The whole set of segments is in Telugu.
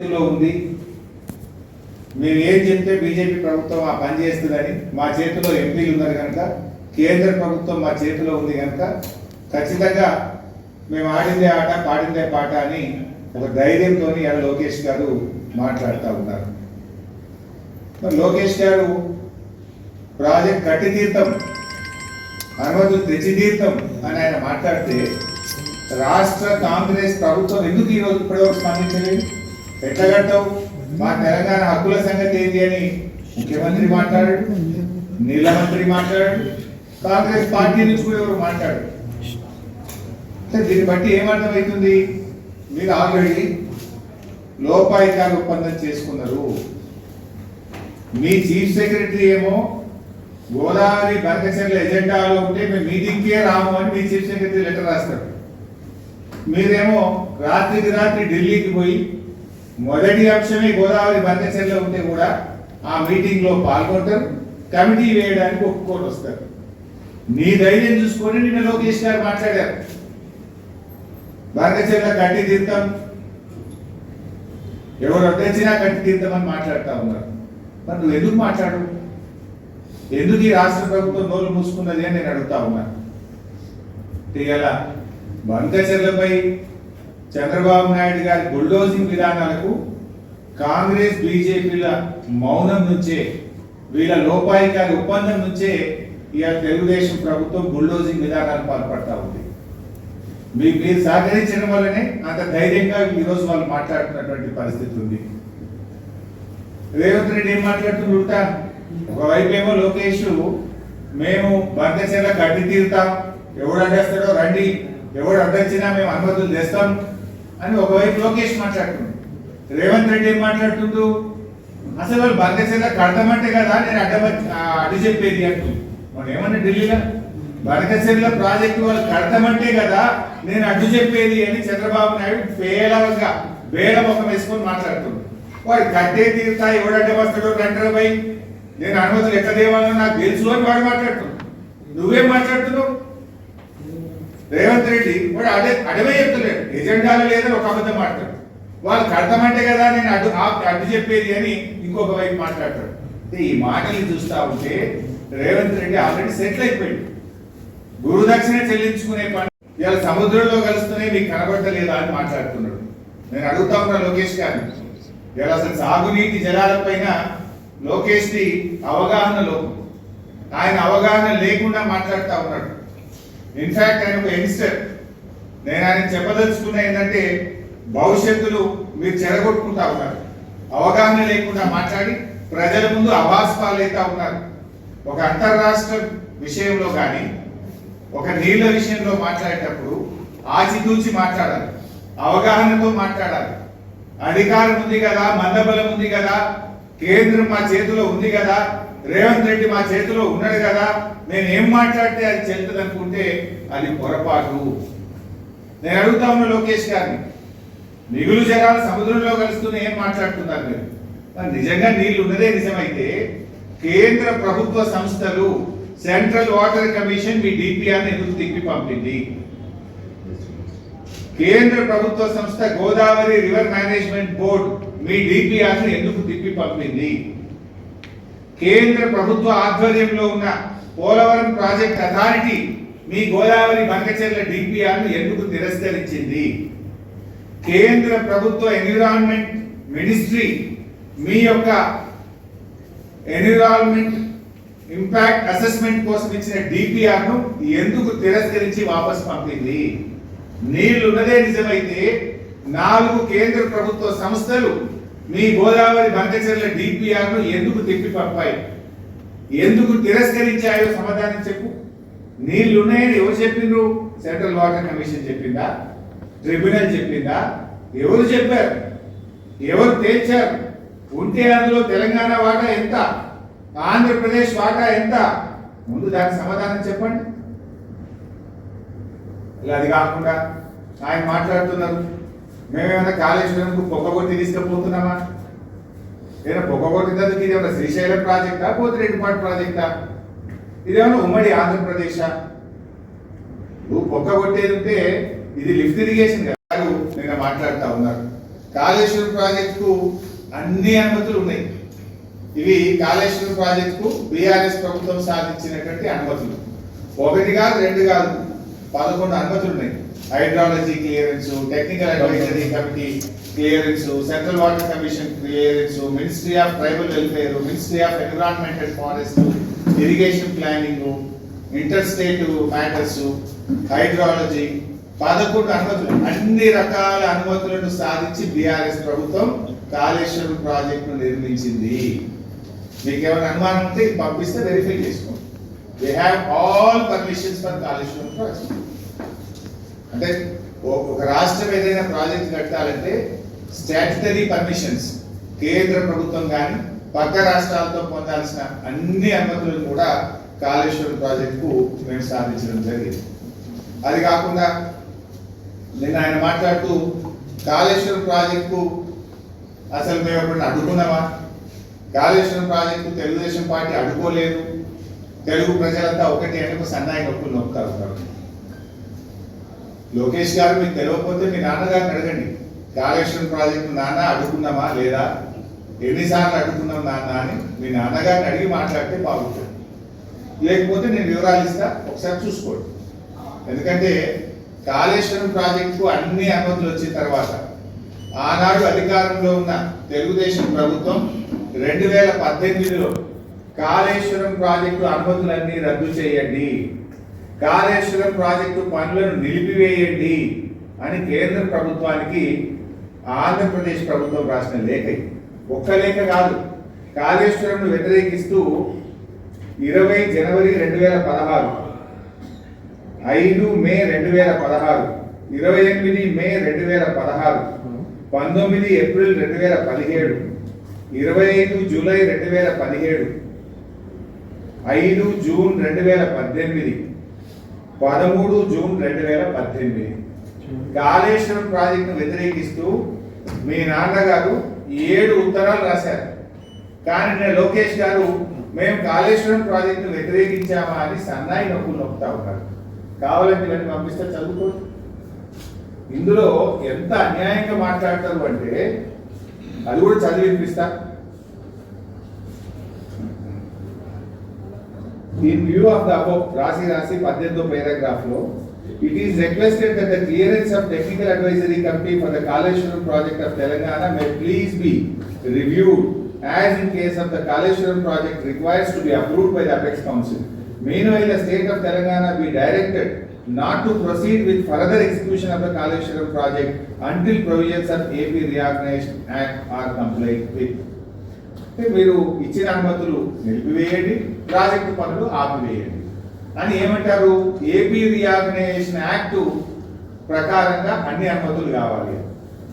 చేతిలో ఉంది. మేము ఏం చెప్తే బీజేపీ ప్రభుత్వం ఆ పని చేస్తుందని మా చేతిలో ఎంపీలు ఉన్నారు కనుక కేంద్ర ప్రభుత్వం మా చేతిలో ఉంది కనుక ఖచ్చితంగా మేము ఆడిందే ఆట పాడిందే పాట అని ఒక ధైర్యంతో ఇలా లోకేష్ గారు మాట్లాడుతూ ఉన్నారు. మరి లోకేష్ గారు ప్రాజెక్ట్ కట్టి తీర్థం అనుమతులు తెచ్చి తీర్థం అని ఆయన మాట్లాడితే రాష్ట్ర కాంగ్రెస్ ప్రభుత్వం ఎందుకు ఈరోజు ఇప్పటివరకు స్పందించలేదు? ఎట్లా మా తెలంగాణ హక్కుల సంగతి ఏంటి అని ముఖ్యమంత్రి మాట్లాడాడు నీళ్ళ మంత్రి మాట్లాడాడు కాంగ్రెస్ పార్టీ నుంచి కూడా ఎవరు మాట్లాడు దీన్ని బట్టి ఏమర్థమవుతుంది? మీరు ఆల్రెడీ లోపాయికార ఒప్పందం చేసుకున్నారు. మీ చీఫ్ సెక్రటరీ ఏమో గోదావరి బంకచర్ల ఎజెండాలో ఉంటే మేము మీటింగ్కే రాము అని మీ చీఫ్ సెక్రటరీ లెటర్ రాస్తారు. మీరేమో రాత్రికి రాత్రి ఢిల్లీకి పోయి మొదటి అంశమే గోదావరి బంధచర్యలో ఉంటే కూడా ఆ మీటింగ్లో పాల్గొంటారు కమిటీ వేయడానికి ఒప్పుకోని వస్తారు. నీ ధైర్యం చూసుకొని నిన్న లోకేష్ గారు మాట్లాడారు. బనకచర్ల కట్టి తీర్థం ఎవరు అడ్డొచ్చినా కట్టి తీర్థమని మాట్లాడుతూ ఉన్నారు. మరి నువ్వు ఎందుకు మాట్లాడు ఎందుకు ఈ రాష్ట్ర ప్రభుత్వం నోరు మూసుకున్నది అని నేను అడుగుతా ఉన్నాను ఇవాళ బంధచర్యలపై చంద్రబాబు నాయుడు గారి బుల్డోజింగ్ విధానాలకు కాంగ్రెస్ బీజేపీల మౌనం నుంచే వీళ్ళ లోపాయికారి ఒప్పందం నుంచే ఇక తెలుగుదేశం ప్రభుత్వం బుల్డోజింగ్ విధానాలు పాల్పడతా ఉంది. మీ మీరు సహకరించడం వల్లనే అంత ధైర్యంగా ఈరోజు వాళ్ళు మాట్లాడుతున్నటువంటి పరిస్థితి ఉంది. రేవంత్ రెడ్డి ఏం మాట్లాడుతుంటా ఒకవైపు ఏమో లోకేష్ మేము బంకచెర్ల గడ్డి తీరుతాం ఎవడు అడ్డేస్తాడో రండి ఎవడు అడ్డొచ్చినా మేము అనుమతులు తెస్తాం అని ఒకవైపు లోకేష్ మాట్లాడుతుంది రేవంత్ రెడ్డి ఏం మాట్లాడుతుండు? అసలు వాళ్ళు బంకచెర్ల కడతామంటే కదా నేను అడ్డ అడ్డు చెప్పేది అంటూ. మనం ఏమన్నా ఢిల్లీలో భారతదేశంలో ప్రాజెక్టు వాళ్ళు కడతామంటే కదా నేను అడ్డు చెప్పేది అని చంద్రబాబు నాయుడు పేలవగా వేల ముఖం వేసుకొని మాట్లాడుతుంది వాడు కట్టే తీరుతా ఎవడు అడ్డ గంటల పోయి నేను అనుమతులు ఎక్కడ దేవాలో నాకు తెలుసు అని వాడు మాట్లాడుతున్నాడు. నువ్వేం మాట్లాడుతున్నావు? రేవంత్ రెడ్డి వాడు అదే అడవే చెప్తలేడు ఎజెండాలు లేదని ఒక అబద్ధం మాట్లాడు వాళ్ళకి అర్థమంటే కదా నేను అడ్డు అడ్డు చెప్పేది అని ఇంకొక వైపు మాట్లాడతాడు. అంటే ఈ మాటలు చూస్తా ఉంటే రేవంత్ రెడ్డి ఆల్రెడీ సెటిల్ అయిపోయింది గురుదక్షిణ చెల్లించుకునే పని ఇవాళ సముద్రంలో కలుస్తూనే మీకు కనబడతలేదా అని మాట్లాడుతున్నాడు. నేను అడుగుతా ఉన్నా లోకేష్ గారిని. ఇవాళ అసలు సాగునీటి జలాలపైన లోకేష్ అవగాహన లోపం. ఆయన అవగాహన లేకుండా మాట్లాడుతూ ఉన్నాడు. ఇన్ఫాక్ట్ ఆయన ఒక యంగ్స్టర్ నేను ఆయన చెప్పదలుచుకున్న ఏంటంటే భవిష్యత్తులో మీరు చెరగొట్టుకుంటా ఉన్నారు. అవగాహన లేకుండా మాట్లాడి ప్రజల ముందు అభాస్ పాలైతా ఉన్నారు. ఒక అంతర్రాష్ట్ర విషయంలో కానీ ఒక నీళ్ళ విషయంలో మాట్లాడేటప్పుడు ఆచితూచి మాట్లాడాలి. అవగాహనతో మాట్లాడాలి. అధికారం ఉంది కదా మందబలం ఉంది కదా కేంద్రం మా చేతిలో ఉంది కదా రేవంత్ రెడ్డి మా చేతిలో ఉన్నాడు కదా నేను ఏం మాట్లాడితే అది చెల్తుంది అనుకుంటే అది పొరపాటు. నేను అడుగుతా ఉన్న లోకేష్ గారిని. మిగులు జలాలు సముద్రంలో కలుస్తూనే ఏం మాట్లాడుతున్నారు మీరు? నిజంగా నీళ్ళు ఉన్నదే నిజమైతే కేంద్ర ప్రభుత్వ సంస్థలు సెంట్రల్ వాటర్ కమిషన్ మీ డిపిఆర్ ఎందుకు తిప్పి పంపింది? కేంద్ర ప్రభుత్వ సంస్థ గోదావరి రివర్ మేనేజ్మెంట్ బోర్డ్ మీ డిపిఆర్ ఎందుకు తిప్పి పంపింది కేంద్ర ప్రభుత్వ ఆధ్వర్యంలో ఉన్న పోలవరం ప్రాజెక్ట్ అథారిటీ మీ గోదావరి బంకచెర్ల డిపిఆర్ను ఎందుకు తిరస్కరించింది? కేంద్ర ప్రభుత్వ ఎన్విరాన్మెంట్ మినిస్ట్రీ మీ యొక్క ఎన్విరాన్మెంట్ ఇంపాక్ట్ అసెస్మెంట్ కోసం ఇచ్చిన డిపిఆర్ను ఎందుకు తిరస్కరించి వాపస్ పంపింది? నీళ్ళున్నదే నిజమైతే నాలుగు కేంద్ర ప్రభుత్వ సంస్థలు మీ గోదావరి బంకచెర్ల డిపిఆర్ను ఎందుకు తిప్పి పంపాయి? ఎందుకు తిరస్కరించాయో సమాధానం చెప్పు? నీళ్ళు ఉన్నాయని ఎవరు చెప్పిండ్రు? సెంట్రల్ వాటర్ కమిషన్ చెప్పిందా? ట్రిబ్యునల్ చెప్పిందా? ఎవరు చెప్పారు? ఎవరు తేల్చారు? ఉంటే అందులో తెలంగాణ వాటా ఎంత? ఆంధ్రప్రదేశ్ వాటా ఎంత? ముందు దానికి సమాధానం చెప్పండి. ఇలా అది కాకుండా ఆయన మాట్లాడుతున్నారు. మేమేమైనా కాళేశ్వరంకు కొట్టి తీసుకుపోతున్నామా? ఏదైనా పొగ్గొట్టినందుకు ఇది ఏమైనా శ్రీశైలం ప్రాజెక్టా పోతిరెడ్డిపాటు ప్రాజెక్టా? ఇదేమైనా ఉమ్మడి ఆంధ్రప్రదేశా? నువ్వు పొగ కొట్టేది ఉంటే ఇది లిఫ్ట్ ఇరిగేషన్ కాదు నిన్న మాట్లాడుతూ ఉన్నారు. కాళేశ్వరం ప్రాజెక్టుకు అన్ని అనుమతులు ఉన్నాయి. ఇవి కాళేశ్వరం ప్రాజెక్టుకు బీఆర్ఎస్ ప్రభుత్వం సాధించినటువంటి అనుమతులు. ఒకటి కాదు రెండు కాదు పదకొండు అనుమతులు ఉన్నాయి. Hydrology clearance technical advisory committee clearance central water commission clearance ministry of tribal welfare ministry of environment and forest irrigation planning inter state matters hydrology పదకొండు అనుమతులు అన్ని రకాల అనుమతులను సాధించి బీఆర్ఎస్ ప్రభుత్వం కాళేశ్వరం ప్రాజెక్టును నిర్మించింది. మీకు ఏమైనా అనుమానం ఉంటే పంపిస్తే వెరిఫై చేసుకోండి. They have all permissions for Kaleshwaram project. అంటే ఒక రాష్ట్రం ఏదైనా ప్రాజెక్ట్ కట్టాలంటే స్టాట్యుటరీ పర్మిషన్స్ కేంద్ర ప్రభుత్వం కానీ పక్క రాష్ట్రాలతో పొందాల్సిన అన్ని అనుమతులను కూడా కాళేశ్వరం ప్రాజెక్టుకు మేము సాధించడం జరిగింది. అది కాకుండా నిన్న ఆయన మాట్లాడుతూ కాళేశ్వరం ప్రాజెక్టుకు అసలు మేము ఎప్పుడైనా అడ్డుకున్నామా? కాళేశ్వరం ప్రాజెక్టు తెలుగుదేశం పార్టీ అడ్డుకోలేదు. తెలుగు ప్రజలంతా ఒకటి అంటే సన్నాయి నొప్పులు నొక్కుతారు లోకేష్ గారు మీకు తెలియకపోతే మీ నాన్నగారిని అడగండి. కాళేశ్వరం ప్రాజెక్టు నాన్న అడుగుకున్నామా లేదా? ఎన్నిసార్లు అడుగుకున్నాం నాన్న అని మీ నాన్నగారిని అడిగి మాట్లాడితే బాగుంటుంది. లేకపోతే నేను వివరాలు ఇస్తా ఒకసారి చూసుకోండి. ఎందుకంటే కాళేశ్వరం ప్రాజెక్టుకు అన్ని అనుమతులు వచ్చిన తర్వాత ఆనాడు అధికారంలో ఉన్న తెలుగుదేశం ప్రభుత్వం రెండు వేల పద్దెనిమిదిలో కాళేశ్వరం ప్రాజెక్టు అనుమతులన్నీ రద్దు చేయండి. కాళేశ్వరం ప్రాజెక్టు పనులను నిలిపివేయండి అని కేంద్ర ప్రభుత్వానికి ఆంధ్రప్రదేశ్ ప్రభుత్వం రాసిన లేఖ ఒక్క లేఖ కాదు. కాళేశ్వరంను వ్యతిరేకిస్తూ ఇరవై జనవరి రెండు వేల పదహారు ఐదు మే రెండు వేల పదహారు ఇరవై ఎనిమిది మే రెండు వేల పదహారు పంతొమ్మిది ఏప్రిల్ రెండు వేల పదిహేడు ఇరవై ఐదు జూలై రెండు వేల పదిహేడు ఐదు జూన్ రెండు వేల పద్దెనిమిది పదమూడు జూన్ రెండు వేల పద్దెనిమిది. కాళేశ్వరం ప్రాజెక్టును వ్యతిరేకిస్తూ మీ నాన్నగారు ఏడు ఉత్తరాలు రాశారు. కానీ లోకేష్ గారు మేము కాళేశ్వరం ప్రాజెక్టును వ్యతిరేకించామా అని సన్నాయి నొప్పులు నొక్కుతా ఉన్నారు. కావాలంటే ఇవన్నీ పంపిస్తే చదువుకోండి ఇందులో ఎంత అన్యాయంగా మాట్లాడతారు అంటే అది కూడా చదివి In view of the above, Rasi Rasi 18th paragraph lo, it is requested that the clearance of technical advisory committee for the Kaleshwaram project of Telangana may please be reviewed as in case of the Kaleshwaram project requires to be approved by the Apex Council. Meanwhile, the state of Telangana be directed not to proceed with further execution of the Kaleshwaram project until provisions of AP Reorganization Act are complied with. అంటే మీరు ఇచ్చిన అనుమతులు నిలిపివేయండి ప్రాజెక్టు పనులు ఆపివేయండి. అని ఏమంటారు? ఏపీ రీఆర్గనైజేషన్ యాక్ట్ ప్రకారంగా అన్ని అనుమతులు కావాలి.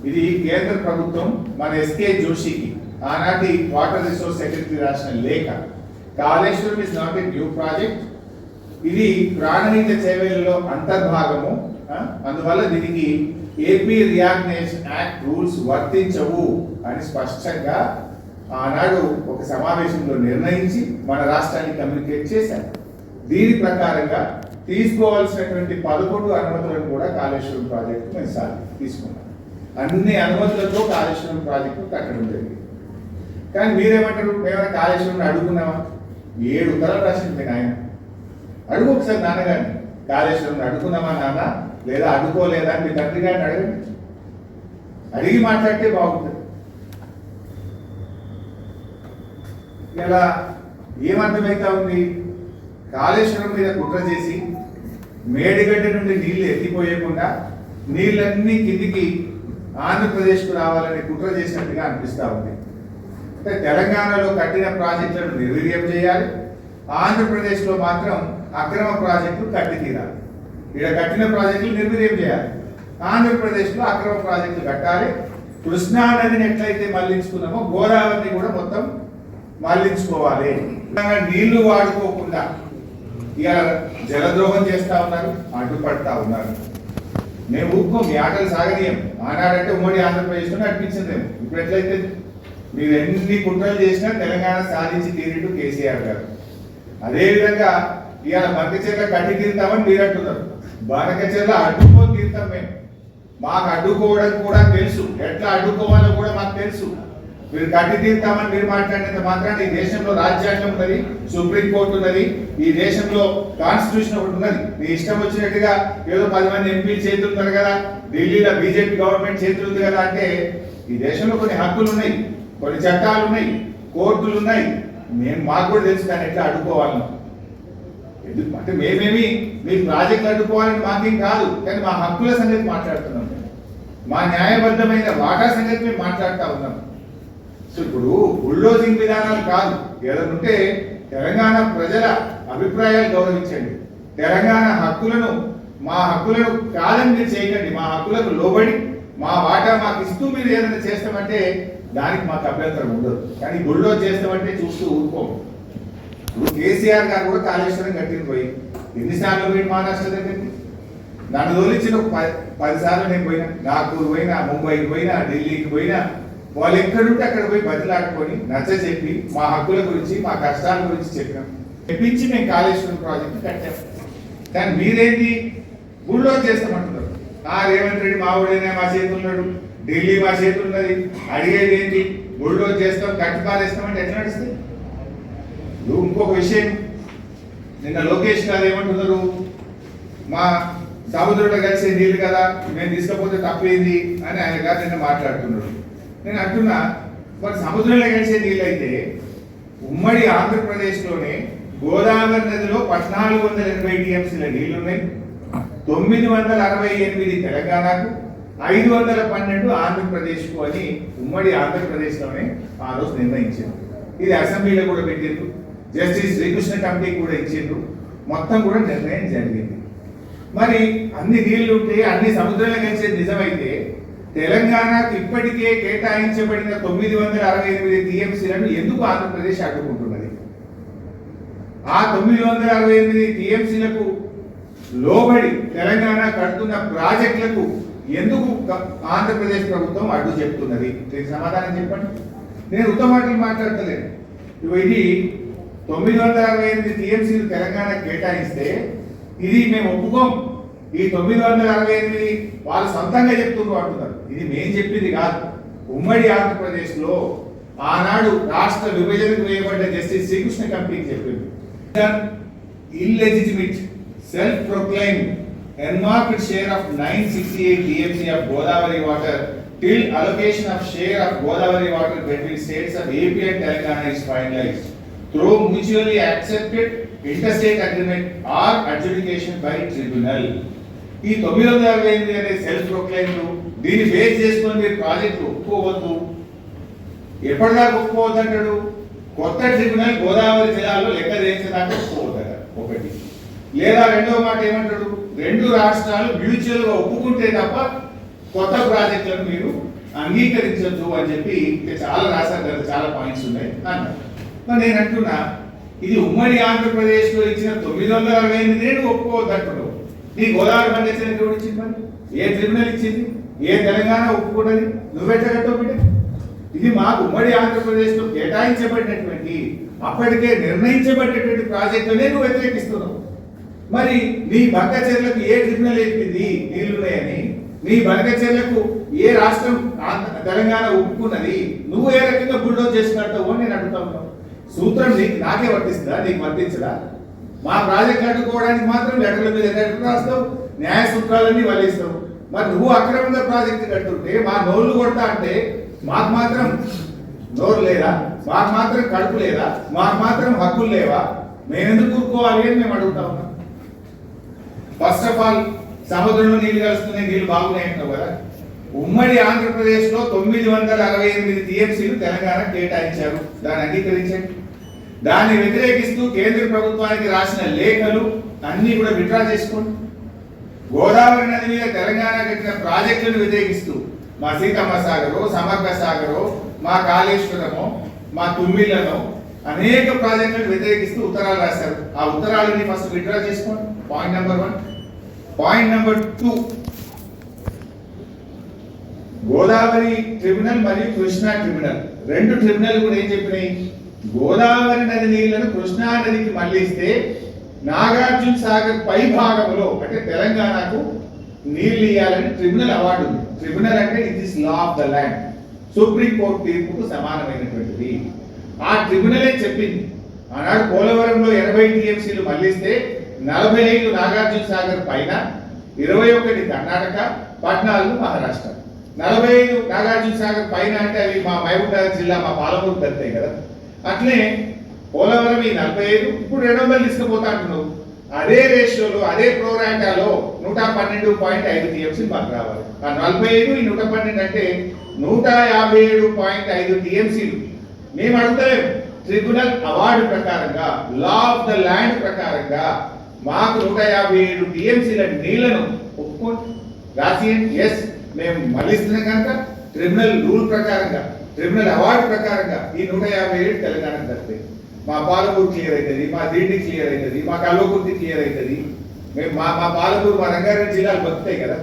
ఇది కేంద్ర ప్రభుత్వం మన ఎస్కే జోషికి. ఆనాటి వాటర్ రిసోర్స్ సెక్రటరీ రాసిన లేఖ. Kaleshwaram is not a new project ఇది ప్రాణనీత చర్యలలో అంతర్భాగము. అందువల్ల దీనికి ఏపీ రియాగ్నేషన్ యాక్ట్ రూల్స్ వర్తించవు అని స్పష్టంగా ఆనాడు ఒక సమావేశంలో నిర్ణయించి మన రాష్ట్రానికి కమ్యూనికేట్ చేశారు. దీని ప్రకారంగా తీసుకోవాల్సినటువంటి పదకొండు అనుమతులను కూడా కాళేశ్వరం ప్రాజెక్టు మేము సాధి తీసుకున్నాం. అన్ని అనుమతులతో కాళేశ్వరం ప్రాజెక్టు కట్టడం జరిగింది. కానీ మీరేమంటారు? మేమైనా కాళేశ్వరం అడుగుకున్నామా? ఏడు ఉత్తరాలు రాసింది నాయన. అడుగు ఒకసారి నాన్నగారిని. కాళేశ్వరం అడుగుకున్నామా నాన్న? లేదా అడుకోలేదా మీ తండ్రి గారిని అడగండి. అడిగి మాట్లాడితే బాగుంటుంది. ఇలా ఏమర్థమైతా ఉంది? కాళేశ్వరం మీద కుట్ర చేసి మేడిగడ్డ నుండి నీళ్ళు ఎత్తిపోయకుండా నీళ్ళన్నీ కిందికి ఆంధ్రప్రదేశ్కు రావాలని కుట్ర చేసినట్టుగా అనిపిస్తూ ఉంది. అంటే తెలంగాణలో కట్టిన ప్రాజెక్టులను నిర్వీర్యం చేయాలి. ఆంధ్రప్రదేశ్లో మాత్రం అక్రమ ప్రాజెక్టులు కట్టి తీరాలి ఇక్కడ కట్టిన ప్రాజెక్టులు నిర్వీర్యం చేయాలి. ఆంధ్రప్రదేశ్లో అక్రమ ప్రాజెక్టులు కట్టాలి. కృష్ణా నదిని ఎట్లయితే మళ్ళించుకున్నామో గోదావరిని కూడా మొత్తం మళ్ళించుకోవాలి నీళ్ళు వాడుకోకుండా ఇక జలద్రోహం చేస్తా ఉన్నారు అడ్డుపడతా ఉన్నారు. మేము ఊరుకో మీ ఆటలు సాగనీయం. ఆనాడంటే ఉమ్మడి ఆంధ్రప్రదేశ్లో నడిపించింది ఇప్పుడు ఎట్లయితే మీరు ఎన్ని కుట్రలు చేసినా తెలంగాణ సాధించి తీరిట్టు కేసీఆర్ గారు. అదేవిధంగా ఇవాళ బంకచెర్ల కట్టి తీరుతామని మీరు అంటున్నారు. బానకచెర్ల అడ్డుకొని తీరుతాం మేము. మాకు అడ్డుకోవడం కూడా తెలుసు. ఎట్లా అడ్డుకోవాలో కూడా మాకు తెలుసు. మీరు కట్టి తీరుతామని మీరు మాట్లాడినంత మాత్రాన్ని ఈ దేశంలో రాజ్యాంగం ఉన్నది సుప్రీం కోర్టు ఉన్నది ఈ దేశంలో కాన్స్టిట్యూషన్ ఒకటి ఉన్నది. నీ ఇష్టం వచ్చినట్టుగా ఏదో పది మంది ఎంపీలు చేతులు కదా ఢిల్లీలో బీజేపీ గవర్నమెంట్ చేతులు ఉంది కదా అంటే ఈ దేశంలో కొన్ని హక్కులు ఉన్నాయి కొన్ని చట్టాలు ఉన్నాయి కోర్టులు ఉన్నాయి. మేము మాకు కూడా తెలుసు కానీ ఎట్లా అడ్డుకోవాలను. ఎందుకు? అంటే మేమేమి మీ ప్రాజెక్టులు అడ్డుకోవాలని మాకేం కాదు కానీ మా హక్కుల సంగతి మాట్లాడుతున్నాం మా న్యాయబద్ధమైన వాటా సంగతి మేము మాట్లాడుతూ ఉన్నాం. ఇప్పుడు బుల్డోజింగ్ విధానాలు కాదు. ఏదనుంటే తెలంగాణ ప్రజల అభిప్రాయాలు గౌరవించండి. తెలంగాణ హక్కులను మా హక్కులను కాదని మీరు చేయకండి. మా హక్కులకు లోబడి మా వాటా మాకు ఇస్తూ మీరు ఏదైనా చేస్తామంటే దానికి మాకు అభ్యంతరం ఉండదు. కానీ గుళ్ళో చేస్తామంటే చూస్తూ ఊరుకోము. ఇప్పుడు కేసీఆర్ గారు కూడా కాళేశ్వరం కట్టిన పోయి. ఎన్నిసార్లు పోయి మహారాష్ట్ర దగ్గరికి? నన్ను తోలిచ్చిన పది పది సార్లు నేను పోయినా. నాగపూర్ పోయినా ముంబైకి పోయినా ఢిల్లీకి పోయినా వాళ్ళు ఎక్కడుంటే అక్కడ పోయి బదిలాడుకొని నచ్చ చెప్పి మా హక్కుల గురించి మా కష్టాల గురించి చెప్పాం చెప్పించి మేము కాళేశ్వరం ప్రాజెక్టు కట్టాం. కానీ మీరేంటి ఊళ్ళో చేస్తామంటున్నారు. ఆ రేవంత్ రెడ్డి మా ఊడైనా మా చేతున్నాడు ఢిల్లీ మా చేతున్నది అడిగేది ఏంటి? ఊళ్ళో చేస్తాం కట్టి పారేస్తామంటే ఎట్లా నడుస్తుంది ఇప్పుడు ఇంకొక విషయం. నిన్న లోకేష్ గారు ఏమంటున్నారు? మా సముద్రంలో కలిసే నీళ్ళు కదా మేము తీసుకపోతే తప్పేంది అని ఆయన గారు నిన్న మాట్లాడుతున్నాడు నేను అంటున్నా మరి సముద్రంలో కలిసే నీళ్ళైతే ఉమ్మడి ఆంధ్రప్రదేశ్లోనే గోదావరి నదిలో పద్నాలుగు వందల ఎనభై టీఎంసీల నీళ్ళు ఉన్నాయి తొమ్మిది వందల అరవై ఎనిమిది తెలంగాణకు ఐదు వందల పన్నెండు ఆంధ్రప్రదేశ్కు అని ఉమ్మడి ఆంధ్రప్రదేశ్లోనే ఆ రోజు నిర్ణయించారు. ఇది అసెంబ్లీలో కూడా పెట్టిండ్రు. జస్టిస్ శ్రీకృష్ణ కమిటీ కూడా ఇచ్చిండ్రు. మొత్తం కూడా నిర్ణయం జరిగింది. మరి అన్ని నీళ్ళు ఉంటే అన్ని సముద్రంలో కలిసేది నిజమైతే తెలంగాణకు ఇప్పటికే కేటాయించబడిన తొమ్మిది వందల అరవై ఎనిమిది టీఎంసీలను ఎందుకు ఆంధ్రప్రదేశ్ అడ్డుకుంటున్నది? ఆ తొమ్మిది వందల అరవై ఎనిమిది టీఎంసీలకు లోబడి తెలంగాణ కడుతున్న ప్రాజెక్టులకు ఎందుకు ఆంధ్రప్రదేశ్ ప్రభుత్వం అడ్డు చెప్తున్నది? దీనికి సమాధానం చెప్పండి. నేను ఉత్తమ మాటలు మాట్లాడతలేను. ఇది తొమ్మిది వందల అరవై ఎనిమిది టీఎంసీలు తెలంగాణ కేటాయిస్తే ఇది మేము ఒప్పుకోం. ఈ తొమ్మిది వందల అరవై ఎనిమిది వాళ్ళు సొంతంగా చెప్తుంటూ అంటున్నారు. ఇది మేము చెప్పింది కాదు. ఉమ్మడి ఆంధ్రప్రదేశ్లో ఆనాడు రాష్ట్ర విభజనకు వేయబడ్డ జస్టిస్ శ్రీకృష్ణ కంపెనీకి చెప్పింది illegitimate self proclaim unmarked share of nine sixty eight DMC of Godavari water till allocation of share of Godavari water between states of AP and Telangana is finalise through mutually accepted agreement or adjudication by tribunal ఈ తొమ్మిది వందల అరవై ఎనిమిది అనే సెల్ఫ్ ప్రొక్లైన్లు దీన్ని బేస్ చేసుకుని మీరు ప్రాజెక్టు ఒప్పుకోవద్దు. ఎప్పటిదాకా ఒప్పుకోవద్దు అంటాడు? కొత్త ట్రిబ్యునల్ గోదావరి జిల్లాలో లెక్క చేసేదాకా ఒప్పుకోవద్దట ఒకటి. లేదా రెండవ మాట ఏమంటాడు? రెండు రాష్ట్రాలు మ్యూచువల్గా ఒప్పుకుంటే తప్ప కొత్త ప్రాజెక్టులను మీరు అంగీకరించొద్దు అని చెప్పి ఇంకా చాలా రాశారు కదా చాలా పాయింట్స్ ఉన్నాయి అన్నారు. మరి నేను అంటున్నా ఇది ఉమ్మడి ఆంధ్రప్రదేశ్లో ఇచ్చిన తొమ్మిది వందల అరవై ఎనిమిది నేను ఒప్పుకోవద్దు అంటున్నావు. నీ గోదావరి పండించిన దేవుడు ఇచ్చింది మరి ఏ ట్రిబ్యునల్ ఇచ్చింది? ఏ తెలంగాణ ఒప్పుకున్నది నువ్వెట్లా బిడ్డ. ఇది మాకు ఉమ్మడి ఆంధ్రప్రదేశ్లో కేటాయించబడినటువంటి అప్పటికే నిర్ణయించబడినటువంటి ప్రాజెక్టునే నువ్వు వ్యతిరేకిస్తున్నావు. మరి నీ బక్క చెర్లకు ఏ ట్రిబ్యునల్ చెప్పింది నీళ్ళున్నాయని నీ బక్క చెర్లకు ఏ రాష్ట్రం ఆంధ్ర- తెలంగాణ ఒప్పుకున్నది? నువ్వు ఏ రకంగా బుల్డోజ్ చేసినట్టు అని నేను అడుగుతా ఉన్నావు సూత్రం నీకు నాకే వర్తిస్తుందా? నీకు వర్తించదా? మా ప్రాజెక్ట్ అడ్డుకోవడానికి మాత్రం లెటర్ల మీద లెటర్ రాస్తావు న్యాయ సూత్రాలన్నీ వల్లిస్తావు మరి నువ్వు అక్రమంగా ప్రాజెక్ట్ కట్టుంటే మా నోళ్ళు కొడతా అంటే మాకు మాత్రం నోరు లేదా? మాకు మాత్రం కడుపు లేదా? మాకు మాత్రం హక్కులు లేవా? మేము ఎందుకు కూరుకోవాలి అని మేము అడుగుతా ఉన్నాం. ఫస్ట్ ఆఫ్ ఆల్ సముద్రంలో నీళ్ళు కలుస్తున్నాయి నీళ్ళు బాగున్నాయి అంటావు కదా? ఉమ్మడి ఆంధ్రప్రదేశ్లో తొమ్మిది వందల అరవై ఎనిమిది టీఎంసీలు తెలంగాణ కేటాయించారు. దాన్ని అంగీకరించండి. దాన్ని వ్యతిరేకిస్తూ కేంద్ర ప్రభుత్వానికి రాసిన లేఖలు అన్ని కూడా విడ్రా చేసుకోండి. గోదావరి నది మీద తెలంగాణ కట్టిన ప్రాజెక్టులను వ్యతిరేకిస్తూ మా సీతమ్మ సాగరో సమగ్ర సాగరో మా కాళేశ్వరము మా తుమ్మిళ్ళను అనేక ప్రాజెక్టులను వ్యతిరేకిస్తూ ఉత్తరాలు రాశారు. ఆ ఉత్తరాలని ఫస్ట్ విడ్రా చేసుకోండి. Point number one point number two Godavari tribunal మరియు కృష్ణా ట్రిబ్యునల్ రెండు ట్రిబ్యునల్ కూడా ఏం చెప్పినాయి? గోదావరి నది నీళ్ళను కృష్ణా నదికి మళ్ళిస్తే నాగార్జున సాగర్ పై భాగంలో అంటే తెలంగాణకు నీళ్ళు ఇవ్వాలని ట్రిబ్యునల్ అవార్డు ఉంది. ట్రిబ్యునల్ అంటే it is law of the land supreme court తీర్పుకు సమానమైనటువంటిది. ఆ ట్రిబ్యునలే చెప్పింది. ఆనాడు పోలవరంలో ఎనభై టీఎంసీలు మళ్ళిస్తే నలభై ఐదు నాగార్జున సాగర్ పైన ఇరవై ఒకటి కర్ణాటక పద్నాలుగు మహారాష్ట్ర. నలభై ఐదు నాగార్జున సాగర్ పైన అంటే అవి మా మహబూబ్నగర్ జిల్లా మా పాలమూరు పెడతాయి కదా. అట్లే పోలవరం ఈ నలభై ఐదు ఇప్పుడు రెండు వందలు తీసుకుపోతా అంటున్నావు. అదే రేషియోలో అదే ప్రోరాటాలో నూట పన్నెండు పాయింట్ ఐదు టీఎంసీ మాకు రావాలి. ఆ నలభై ఐదు ఈ నూట పన్నెండు అంటే నూట యాభై ఏడు పాయింట్ ఐదు టీఎంసీలు. మేము అడుగుతలేము ట్రిబ్యునల్ అవార్డు ప్రకారంగా లా ఆఫ్ ద ల్యాండ్ ప్రకారంగా మాకు నూట యాభై ఏడు టీఎంసీల నీళ్ళను ఒప్పుకోండి రాసి ఎస్ మేము మళ్ళిస్తున్నాం కనుక ట్రిబ్యునల్ రూల్ ప్రకారంగా. ట్రిబ్యునల్ అవార్డు ప్రకారంగా ఈ నూట యాభై ఏడు తెలంగాణకు దక్కుతాయి మా పాలమూరు క్లియర్ అవుతుంది మా దీన్ని క్లియర్ అవుతుంది మా కల్వకుర్తి క్లియర్ అవుతుంది మేము మా మా పాలమూరు మా రంగారెడ్డి జిల్లాలు బతుకుతాయి కదా.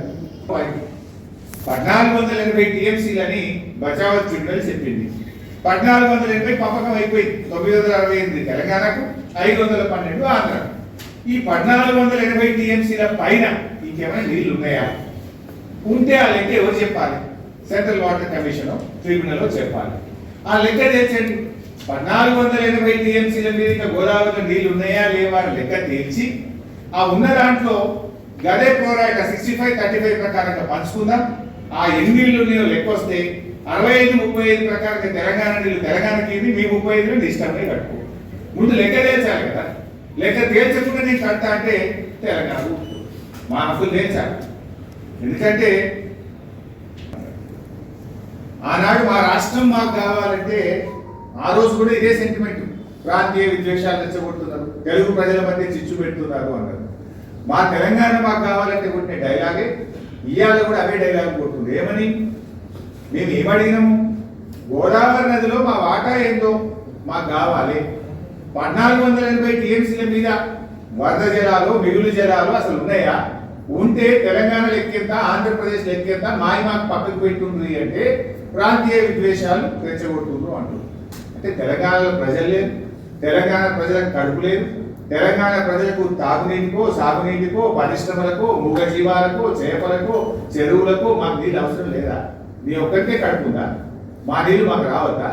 పద్నాలుగు వందల ఎనభై టీఎంసీలని బచావత్ ట్రిబ్యునల్ చెప్పింది. పద్నాలుగు వందల ఎనభై పంపకం అయిపోయింది. తొమ్మిది వందల అరవై ఎనిమిది తెలంగాణకు ఐదు వందల పన్నెండు ఆంధ్ర ఈ పద్నాలుగు వందల ఎనభై టీఎంసీల పైన ఇంకేమైనా నీళ్ళు ఉన్నాయా ఉంటే ఆ లెక్క ఎవరు చెప్పాలి? సెంట్రల్ వాటర్ కమిషన్ ట్రిబ్యునల్ చెప్పాలి ఆ లెక్క తెచ్చండి పద్నాలుగు వందల ఎనభై టీఎంసీల మీద గోదావరిలో నీళ్ళు ఉన్నాయా లేవా లెక్క తేల్చి ఆ ఉన్న దాంట్లో గదే పోరాట సిక్స్టీ ఫైవ్ థర్టీ ఫైవ్ ప్రకారంగా పంచుకుందాం. ఆ ఎన్ని నీళ్ళు నేను లెక్క వస్తే అరవై ఐదు ముప్పై ఐదు ప్రకారంగా తెలంగాణ నీళ్ళు తెలంగాణకి మీ ముప్పై ఐదులో నీ కట్టుకో. ముందు లెక్క తేల్చాలి కదా. లెక్క తేల్చకుండా నేను కడతా అంటే తెలంగాణ మా అప్పులు తేల్చాలి. ఎందుకంటే ఆనాడు మా రాష్ట్రం మాకు కావాలంటే ఆ రోజు కూడా ఇదే సెంటిమెంట్ ప్రాంతీయ విద్వేషాలు రెచ్చగొడుతున్నారు. తెలుగు ప్రజల మధ్య చిచ్చు పెడుతున్నారు అన్నారు. మా తెలంగాణ మాకు కావాలంటే కొట్టిన డైలాగే ఇవాళ కూడా అవే డైలాగ్ కొడుతుంది ఏమని? మేము ఏమడిగినాము గోదావరి నదిలో మా వాటా ఏందో మాకు కావాలి. పద్నాలుగు వందల ఎనభై టీఎంసీల మీద వరద జలాలు మిగులు జలాలు అసలు ఉన్నాయా? ఉంటే తెలంగాణ లెక్కెంత ఆంధ్రప్రదేశ్ లెక్కెంత మాయ మాకు పక్కకు పెట్టుంది అంటే ప్రాంతీయ విద్వేషాలు రెచ్చగొడుతుండ్రు అంటున్నారు అంటే తెలంగాణలో ప్రజలు లేరు తెలంగాణ ప్రజలకు కడుపు లేదు తెలంగాణ ప్రజలకు తాగునీటికో సాగునీటికో పరిశ్రమలకు మూగజీవాలకు చేపలకు చెరువులకు మాకు నీళ్ళు అవసరం లేదా? నీ ఒక్కరికే కడుపుందా మా నీళ్ళు మాకు రావద్దా?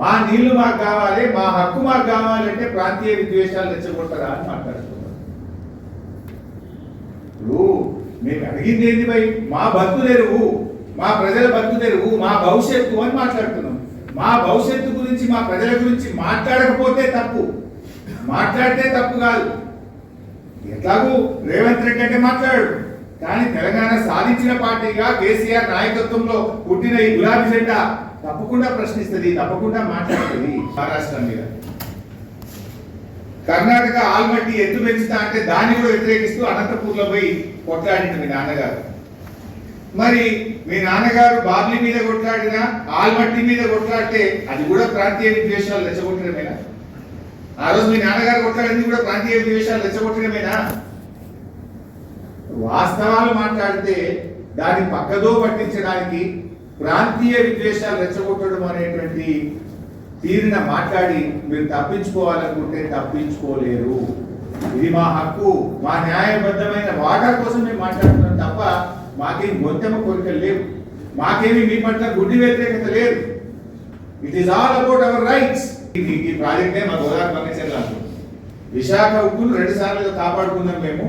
మా నీళ్ళు మాకు కావాలి మా హక్కు మాకు కావాలంటే ప్రాంతీయ విద్వేషాలు తెచ్చగొట్టరా అని మాట్లాడుతున్నారు. ఇప్పుడు మేము అడిగింది ఏంది భయ్? మా బతుకు మా ప్రజల బతుకు మా భవిష్యత్తు అని మాట్లాడుతున్నాం. మా భవిష్యత్తు గురించి మా ప్రజల గురించి మాట్లాడకపోతే తప్పు. మాట్లాడితే తప్పు కాదు. ఎట్లాగూ రేవంత్ రెడ్డి అంటే మాట్లాడు. కానీ తెలంగాణ సాధించిన పార్టీగా కేసీఆర్ నాయకత్వంలో పుట్టిన ఈ గులాబీ జెండా తప్పకుండా ప్రశ్నిస్తుంది తప్పకుండా మాట్లాడుతుంది మహారాష్ట్ర మీద. కర్ణాటక ఆల్మట్టి ఎత్తు పెంచుతా అంటే దాన్ని కూడా వ్యతిరేకిస్తూ అనంతపూర్లో పోయి కొట్లాడింది మీ నాన్నగారు. మరి మీ నాన్నగారు బాబ్లీ మీద కొట్లాడినా ఆల్మట్టి మీద కొట్లాడితే అది కూడా ప్రాంతీయ విద్వేషాలు రెచ్చగొట్టడమేనా? ఆ రోజు మీ నాన్నగారు కొట్లాడింది కూడా ప్రాంతీయ విద్వేషాలు రెచ్చగొట్టడమేనా? వాస్తవాలు మాట్లాడితే దాన్ని పక్కదో పట్టించడానికి ప్రాంతీయ విద్వేషాలు రెచ్చగొట్టడం అనేటువంటి తీరిన మాట్లాడి మీరు తప్పించుకోవాలనుకుంటే తప్పించుకోలేరు. ఇది మా హక్కు మా న్యాయబద్ధమైన వాటా కోసం మేము మాట్లాడుతున్నాం తప్ప మాకేం గొంతెమ్మ కోరికలు లేవు. మాకేమి మీ పట్ల గుడ్డి వ్యతిరేకత లేదు. It is all about our rights ఇది ఈ ప్రాజెక్టే మా గోదావరి పంపించారు విశాఖ ఉక్కును రెండు సార్లు కాపాడుకున్నాం మేము.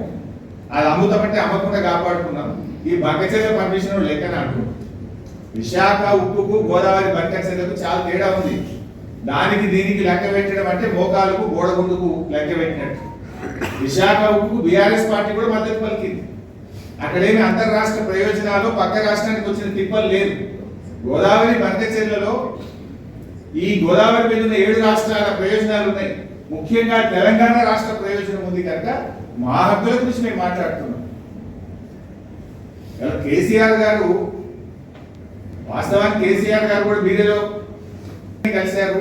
అది అమ్ముతామంటే అమ్మకుండా కాపాడుకున్నాం. ఈ బంకచెర్ల పర్మిషన్ లెక్కన అంటున్నాం. విశాఖ ఉప్పుకు గోదావరి బంకచెర్లకు చాలా తేడా ఉంది. దానికి దీనికి లెక్క పెట్టడం అంటే మోకాలకు గోడగుండుకు లెక్క పెట్టినట్టు. విశాఖ ఉప్పుకు బీఆర్ఎస్ పార్టీ కూడా మద్దతు పలికింది. అక్కడేమి అంతర్రాష్ట్ర ప్రయోజనాలు పక్క రాష్ట్రానికి వచ్చిన తిప్పలు లేదు గోదావరి బంకచెర్లలో ఈ గోదావరి మీద ఏడు రాష్ట్రాల ప్రయోజనాలు ఉన్నాయి. ముఖ్యంగా తెలంగాణ రాష్ట్ర ప్రయోజనం ఉంది కనుక మా హక్కుల గురించి మేము మాట్లాడుతున్నాం. కేసీఆర్ గారు వాస్తవానికి కేసీఆర్ గారు కూడా మీరేలో కలిశారు.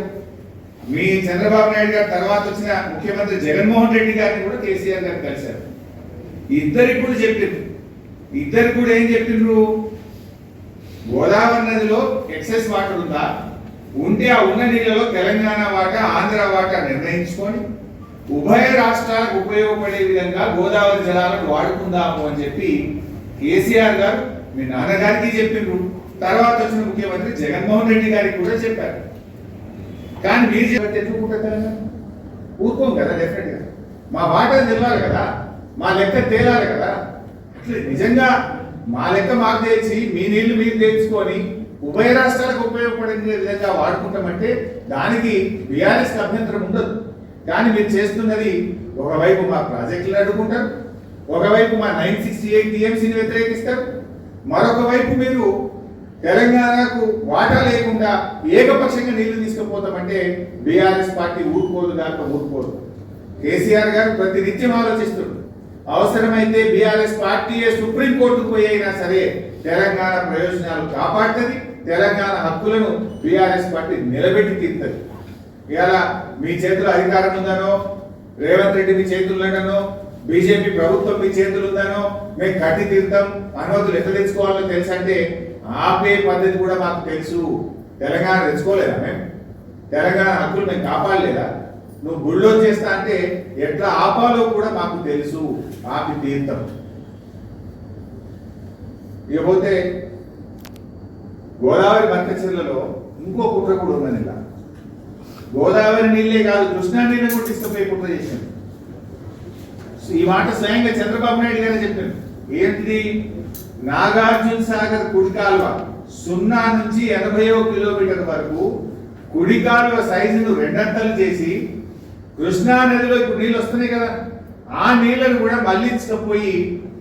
మీ చంద్రబాబు నాయుడు గారు తర్వాత వచ్చిన ముఖ్యమంత్రి జగన్మోహన్ రెడ్డి గారిని కూడా కేసీఆర్ గారు కలిశారు. ఇద్దరికి కూడా చెప్పింది. ఇద్దరు కూడా ఏం చెప్పిండ్రు? గోదావరి నదిలో ఎక్సెస్ వాటర్ ఉందా? ఉంటే ఆ ఉన్న నీళ్ళలో తెలంగాణ వాట ఆంధ్ర వాట నిర్ణయించుకొని ఉభయ రాష్ట్రాలకు ఉపయోగపడే విధంగా గోదావరి జలాలను వాడుకుందాము అని చెప్పి కేసీఆర్ గారు మీ నాన్నగారికి చెప్పిండ్రు. తర్వాత వచ్చిన ముఖ్యమంత్రి జగన్మోహన్ రెడ్డి గారికి కూడా చెప్పారు. కానీ మీరు చెప్పి ఎందుకు తెలంగాణ? ఊరుకోం కదా డెఫినెట్గా మా వాటా తెలవాలి కదా మా లెక్క తేలాలి కదా. నిజంగా మా లెక్క మాకు తెలిసి మీ నీళ్ళు మీరు తెలుసుకొని ఉభయ రాష్ట్రాలకు ఉపయోగపడే విధంగా వాడుకుంటామంటే దానికి బీఆర్ఎస్ అభ్యంతరం ఉండదు. కానీ మీరు చేస్తున్నది ఒకవైపు మా ప్రాజెక్టులు అడ్డుకుంటారు ఒకవైపు మా నైన్ సిక్స్టీ ఎయిట్ టీఎంసీని వ్యతిరేకిస్తారు మరొక వైపు మీరు తెలంగాణకు వాటా లేకుండా ఏకపక్షంగా నీళ్ళు తీసుకుపోతామంటే బీఆర్ఎస్ పార్టీ ఊరుకోదు దాకా ఊరుకోదు. కేసీఆర్ గారు ప్రతి నిత్యం ఆలోచిస్తున్నారు అవసరమైతే బీఆర్ఎస్ పార్టీయే సుప్రీంకోర్టుకు పోయి అయినా సరే తెలంగాణ ప్రయోజనాలు కాపాడుతుంది. తెలంగాణ హక్కులను బీఆర్ఎస్ పార్టీ నిలబెట్టి తీరుతుంది. ఇలా మీ చేతిలో అధికారం ఉందనో రేవంత్ రెడ్డి మీ చేతుల్లోనో బీజేపీ ప్రభుత్వం మీ చేతులు ఉందనో మేము కట్టి తీరుతాం. అనుమతులు ఎట్లా తెచ్చుకోవాలో తెలుసు అంటే ఆపే పద్ధతి కూడా మాకు తెలుసు. తెలంగాణ తెచ్చుకోలేదా మేము? తెలంగాణ హక్కులు మేము కాపాడలేదా? నువ్వు గుళ్ళో చేస్తా అంటే ఎట్లా ఆపాలో కూడా మాకు తెలుసు. మాకు తీర్థం. ఇకపోతే గోదావరి మత్స్యలో ఇంకో కుట్ర కూడా ఉందని ఇలా. గోదావరి నీళ్ళే కాదు కృష్ణా నీళ్ళు కూడా తీసుకుపోయి కుట్ర చేశాను ఈ మాట స్వయంగా చంద్రబాబు నాయుడు గారే చెప్పారు. ఏంటిది? నాగార్జున సాగర్ కుడి కాలువ సున్నా నుంచి ఎనభైవ కిలోమీటర్ వరకు కుడి కాలువ సైజును రెండంతలు చేసి కృష్ణా నదిలో ఇప్పుడు నీళ్ళు వస్తున్నాయి కదా. ఆ నీళ్ళను కూడా మళ్ళించకపోయి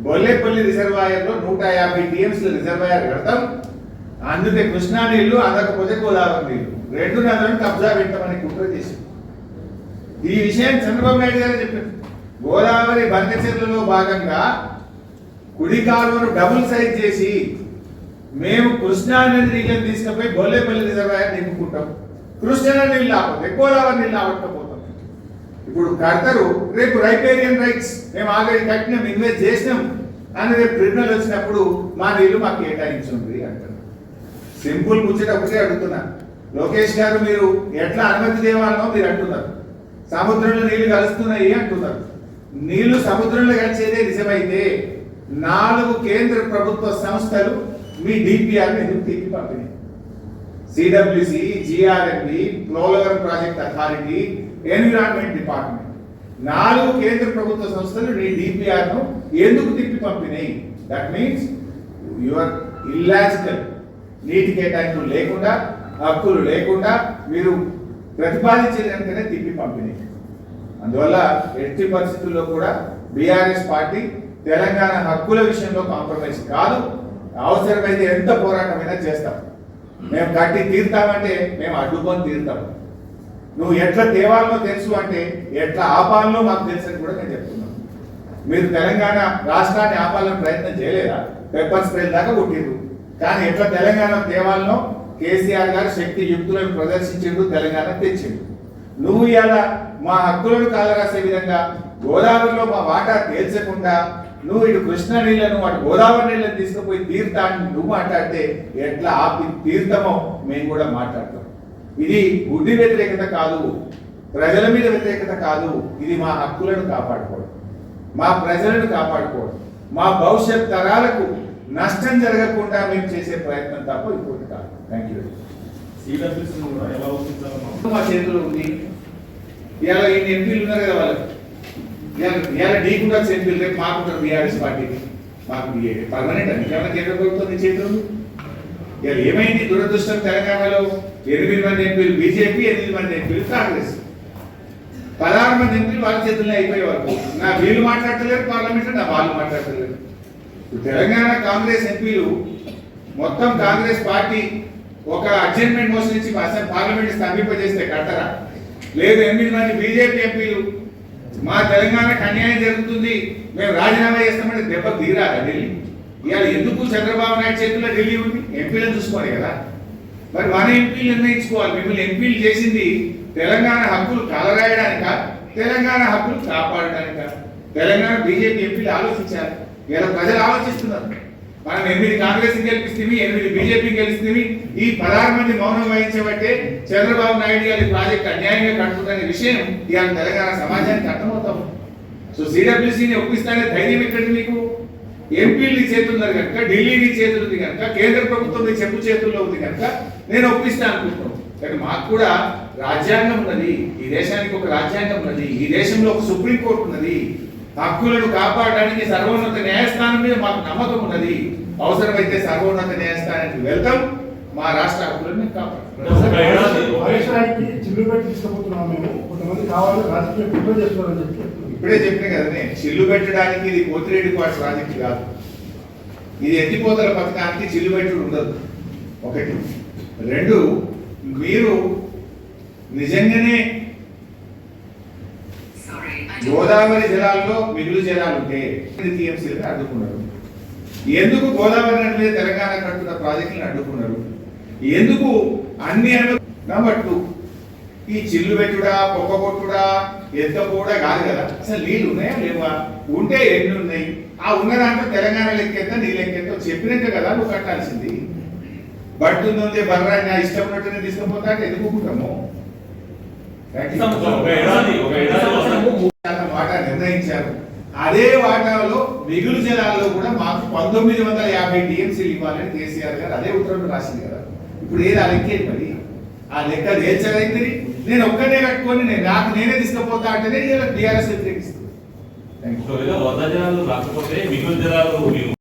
బొల్లేపల్లి రిజర్వాయర్లో నూట యాభై టీఎంసీల రిజర్వాయర్ కడతాం. అందుకే కృష్ణా నీళ్ళు అందకపోతే గోదావరి నీళ్ళు. రెండు నదులను కబ్జా పెట్టమని కుట్ర చేసింది. ఈ విషయం చంద్రబాబు నాయుడు గారు చెప్పారు. గోదావరి బంకచెర్లలో భాగంగా కుడి కాలువను డబుల్ సైజ్ చేసి మేము కృష్ణా నది నీళ్ళని తీసుకుపోయి బొల్లేపల్లి రిజర్వాయర్ నింపుకుంటాం. కృష్ణా నీళ్ళు ఆపదు గోదావరి నీళ్ళు ఆపకపోతాం ఇప్పుడు కడతారు రేపు రైపేరియన్ రైట్స్ మేము ఆల్రెడీ కట్టినాం ఇన్వెస్ట్ చేసినాం అని రేపు ట్రిబ్యునల్ వచ్చినప్పుడు మా నీళ్ళు మాకు కేటాయించండి అంటారు. సింపుల్ ముచ్చట ఒకటే అడుగుతున్నా. లోకేష్ గారు మీరు ఎట్లా అనుమతి దేవాలనో మీరు అంటున్నారు. సముద్రంలో నీళ్ళు కలుస్తున్నాయి అంటున్నారు. నీళ్ళు సముద్రంలో కలిసేదే నిజమైతే నాలుగు కేంద్ర ప్రభుత్వ సంస్థలు మీ డిపిఆర్ ఎందుకు తిప్పి పంపిణీ CWC GRMB Polavaram project authority environment department. నాలుగు కేంద్ర ప్రభుత్వ సంస్థలు నీ డిపిఆర్ను ఎందుకు తిప్పి పంపినాయి? దట్ మీన్స్ యువర్ ఇల్లాజికల్ నీటి కేటాయింపులు లేకుండా హక్కులు లేకుండా మీరు ప్రతిపాదించిన తిప్పి పంపినాయి. అందువల్ల ఎట్టి పరిస్థితుల్లో కూడా బీఆర్ఎస్ పార్టీ తెలంగాణ హక్కుల విషయంలో కాంప్రమైజ్ కాదు. అవసరమైతే ఎంత పోరాటమైనా చేస్తాం. మేము కట్టి తీరుతామంటే మేము అడ్డుకొని తీరుతాం. నువ్వు ఎట్లా తేవాలనో తెలుసు అంటే ఎట్లా ఆపాలనో మాకు తెలుసు అని కూడా నేను చెప్తున్నాను. మీరు తెలంగాణ రాష్ట్రాన్ని ఆపాలని ప్రయత్నం చేయలేదా? పెప్పర్ స్ప్రే దాకా కొట్టిరు కానీ ఎట్లా తెలంగాణ తేవాలనో కేసీఆర్ గారు శక్తి యుక్తులను ప్రదర్శించిండు తెలంగాణ తెచ్చిండు నువ్వు ఇలా మా హక్కులను కాలరాసే విధంగా గోదావరిలో మా వాటా తేల్చకుండా నువ్వు ఇటు కృష్ణ నీళ్ళను అటు గోదావరి నీళ్ళని తీసుకుపోయి తీర్థాన్ని నువ్వు మాట్లాడితే ఎట్లా ఆపి తీర్థమో మేము కూడా మాట్లాడతాం ఇది గుడ్డి వ్యతిరేకత కాదు ప్రజల మీద వ్యతిరేకత కాదు ఇది మా హక్కులను కాపాడుకోవడం. మా ప్రజలను కాపాడుకోవడం. మా భవిష్యత్ తరాలకు నష్టం జరగకుండా మేము చేసే ప్రయత్నం తప్ప ఇంకోటి కాదు. థ్యాంక్ యూ ఎలా మా చేతిలో ఉంది. ఇవాళ ఇన్ని ఎంపీలు ఉన్నారు కదా వాళ్ళకి ఇవాళ ఇవాళ డీకుండా ఎంపీలు రేపు మాకు బీఆర్ఎస్ పార్టీకి మాకు పర్మనెంట్ అని. కేంద్ర ప్రభుత్వం నీ చేతిలో ఇలా ఏమైంది? దురదృష్టం తెలంగాణలో ఎనిమిది మంది ఎంపీలు బీజేపీ ఎనిమిది మంది ఎంపీలు కాంగ్రెస్. పదహారు మంది ఎంపీలు వాళ్ళ చేతుల్లో అయిపోయే వరకు. నా వీళ్ళు మాట్లాడలేరు పార్లమెంట్ నా వాళ్ళు మాట్లాడలేరు తెలంగాణ కాంగ్రెస్ ఎంపీలు మొత్తం కాంగ్రెస్ పార్టీ ఒక అడ్జస్ట్మెంట్ మోషన్ నుంచి అసలు పార్లమెంట్ స్తంభింపజేస్తే కట్టరా? లేదు ఎనిమిది మంది బీజేపీ ఎంపీలు మా తెలంగాణకు అన్యాయం జరుగుతుంది మేము రాజీనామా చేస్తామంటే దెబ్బ తీరాలి ఢిల్లీ? ఇవాళ ఎందుకు చంద్రబాబు నాయుడు చేతుల్లో ఢిల్లీ ఉంది? ఎంపీలను చూసుకోవాలి కదా. మరి మన ఎంపీలు నిర్ణయించుకోవాలి. మిమ్మల్ని ఎంపీలు చేసింది తెలంగాణ హక్కులు కలరాయడానిక? తెలంగాణ హక్కులు కాపాడడానిక? తెలంగాణ బీజేపీ ఎంపీలు ఆలోచించాలి. ఇలా ప్రజలు ఆలోచిస్తున్నారు. మనం ఎనిమిది కాంగ్రెస్ గెలిపిస్తే ఎనిమిది బీజేపీ గెలిస్తే ఈ పదహారు మంది మౌనం వహించబట్టే చంద్రబాబు నాయుడు గారి ప్రాజెక్ట్ అన్యాయంగా కడుతుందనే విషయం ఇవాళ తెలంగాణ సమాజానికి అర్థమవుతాం సో సిడబ్ల్యూసీని ఒప్పిస్తానే ధైర్యం ఎక్కడి మీకు? ఎంపీలు చేతులు ఉన్నారు కనుక ఢిల్లీ చేతులు ఉంది కనుక కేంద్ర ప్రభుత్వం చెప్పు చేతుల్లో ఉంది కనుక నేను ఒప్పిస్తాను అనుకుంటున్నాను. కానీ మాకు కూడా రాజ్యాంగం ఉన్నది ఈ దేశానికి ఒక రాజ్యాంగం ఉన్నది ఈ దేశంలో ఒక సుప్రీం కోర్టు ఉన్నది. హక్కులను కాపాడడానికి సర్వోన్నత న్యాయస్థానం మీద మాకు నమ్మకం ఉన్నది. అవసరమైతే సర్వోన్నత న్యాయస్థానానికి వెళ్తాం. మా రాష్ట్ర హక్కులను కాపాడు మేము. కొంతమంది కావాలి రాజకీయ కుట్ర చేస్తున్నారని చెప్పి ఇప్పుడే చెప్పిన కదనే చిల్లు పెట్టడానికి ఇది కోతిరెడ్డి క్వార్ట్స్ ప్రాజెక్ట్ కాదు. ఇది ఎత్తిపోతల పథకానికి చిల్లు పెట్టుడు ఉండదు. ఒకటి. రెండు మీరు నిజంగానే గోదావరి జలాల్లో మిగులు జలాలు ఉంటే టీఎంసీలను అడ్డుకున్నారు. ఎందుకు గోదావరి నది మీద తెలంగాణ కట్టున్న ప్రాజెక్టులను అడ్డుకున్నారు? ఎందుకు అన్ని అను నెంబర్ టూ ఈ చిల్లు పెట్టుడా పొక్క కొట్టుడా ఎంత కూడా కాదు కదా. అసలు నీళ్ళు ఉన్నాయా లేవా? ఉంటే ఎన్ని ఉన్నాయి? ఆ ఉన్న దాంట్లో తెలంగాణ లెక్కెంత నీ లెక్కెంత చెప్పినాక కదా నువ్వు కట్టాల్సింది. బట్టుంది బర్రాన్ని ఆ ఇష్టం ఉన్నట్టునే తీసుకుపోతా అంటే వాటా నిర్ణయించారు. అదే వాటాలో మిగులు జలాల్లో కూడా మాకు పంతొమ్మిది వందల యాభై టీఎంసీలు ఇవ్వాలని కేసీఆర్ గారు అదే ఉత్తర్వులు రాసింది కదా. ఇప్పుడు ఏది ఆ లెక్కేది మరి? ఆ లెక్క తేల్చరైంది నేను ఒక్కనే కట్టుకొని నేను నాకు నేనే తీసుకుపోతా అంటేనే టీఆర్ఎస్ వ్యతిరేకిస్తుంది.